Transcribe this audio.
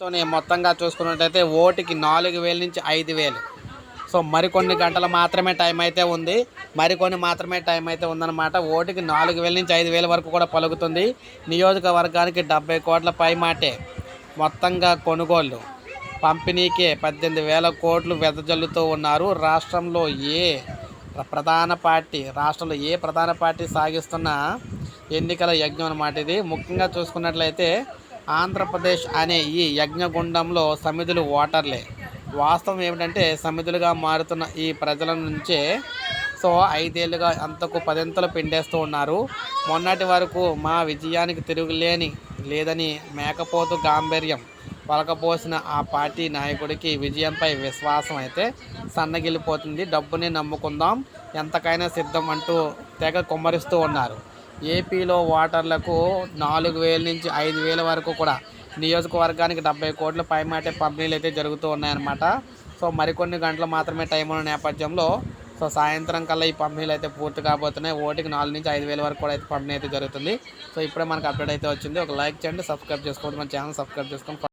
తోనే మొత్తంగా చూసుకున్నట్టయితే ఓటుకి నాలుగు వేల నుంచి ఐదు వేలు. సో మరికొన్ని గంటలు మాత్రమే టైం అయితే ఉంది. మరికొన్ని మాత్రమే టైం అయితే ఉందన్నమాట. ఓటుకి నాలుగు వేల నుంచి ఐదు వేల వరకు కూడా పలుకుతుంది. నియోజకవర్గానికి డెబ్బై కోట్ల పై మాటే మొత్తంగా కొనుగోళ్ళు పంపిణీకే పద్దెనిమిది వేల కోట్లు వెదజల్లుతూ ఉన్నారు. రాష్ట్రంలో ఏ ప్రధాన పార్టీ రాష్ట్రంలో ఏ ప్రధాన పార్టీ సాగిస్తున్న ఎన్నికల యజ్ఞం అన్నమాట ఇది. ముఖ్యంగా చూసుకున్నట్లయితే ఆంధ్రప్రదేశ్ అనే ఈ యజ్ఞగుండంలో సమిధులు ఓటర్లే. వాస్తవం ఏమిటంటే సమిధులుగా మారుతున్న ఈ ప్రజల నుంచే సో ఐదేళ్ళుగా అంతకు పదింతలు పిండేస్తూ ఉన్నారు. మొన్నటి వరకు మా విజయానికి తిరుగులేని లేదని మేకపోతు గాంభీర్యం పలకపోసిన ఆ పార్టీ నాయకుడికి విజయంపై విశ్వాసం అయితే సన్నగిల్లిపోతుంది. డబ్బుని నమ్ముకుందాం ఎంతకైనా సిద్ధం అంటూ తెగ కుమ్మరిస్తూ ఉన్నారు. ఏపీలో ఓటర్లకు నాలుగు వేల నుంచి ఐదు వేల వరకు కూడా నియోజకవర్గానికి డెబ్బై కోట్ల పైమాటే పంపిణీలు అయితే జరుగుతూ ఉన్నాయన్నమాట. సో మరికొన్ని గంటలు మాత్రమే టైం ఉన్న నేపథ్యంలో సో సాయంత్రం కల్లా ఈ పంపిణీలు అయితే పూర్తి కాబోతున్నాయి. ఓటికి నాలుగు నుంచి ఐదు వేల వరకు కూడా అయితే పంపిణీ అయితే జరుగుతుంది. సో ఇప్పుడే మనకు అప్డేట్ అయితే వచ్చింది. ఒక లైక్ చేయండి సబ్స్క్రైబ్ చేసుకోండి మన ఛానల్ సబ్స్క్రైబ్ చేసుకోండి.